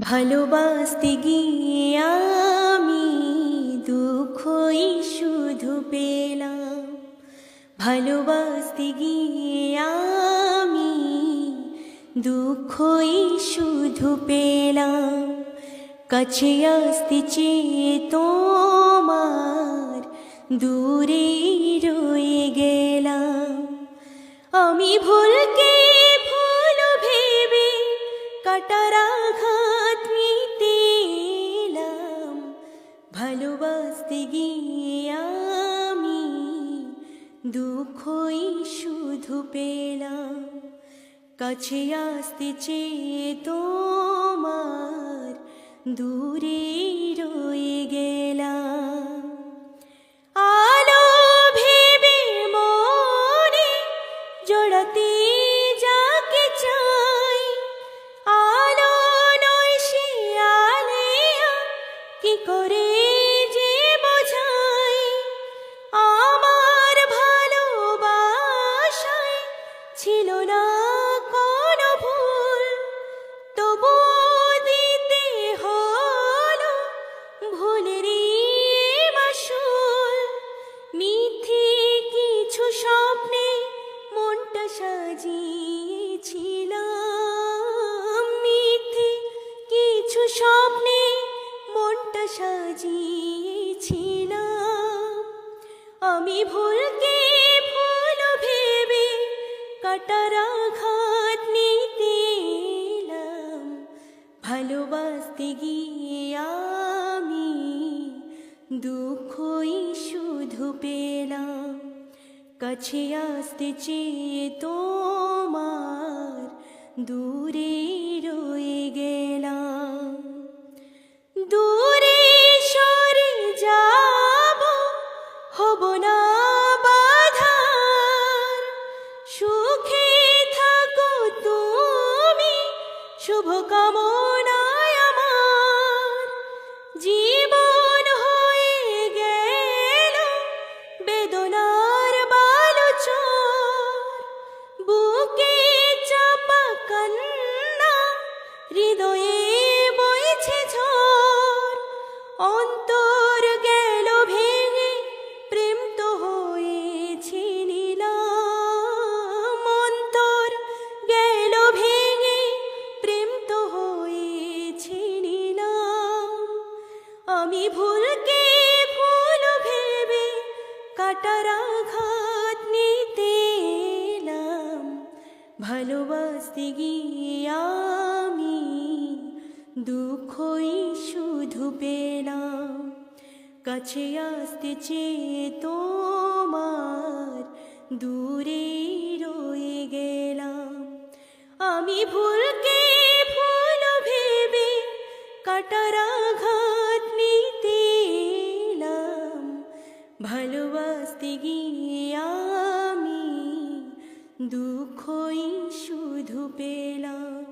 ভালোবাসতে গিয়ে আমি দুঃখই শুধু পেলাম। ভালোবাসতে গিয়ে আমি দুঃখই শুধু পেলাম। কাছে আসতে চেয়ে তোমার দূরে রয়ে গেলাম। আমি ভুলকে ভালোবাসতে গিয়ে আমি দুঃখই শুধু পেলাম। কাছে আসতে চেয়ে তোমার দূরে মিথ্যে কিছু স্বপ্নে আমি ভুলকে ভুল ভেবে ভালোবাসতে গিয়ে আমি দুঃখই শুধু পেলাম। কাছে আসতে চেয়ে তোমার দূরে রয়ে গেলাম। দূরে সরে যাব, হব না বাধার। সুখে থাকো তুমি শুভ কাটার নিতে এলাম ভালোবাসতে গিয়ে আমি দুঃখই শুধু পেলাম কাছে আসতে চেয়ে তোমার দূরে রয়ে গেলাম আমি ভুলকে ভুল ভেবে কাটার ভালোবাসতে গিয়ে আমি দুঃখই শুধু পেলাম।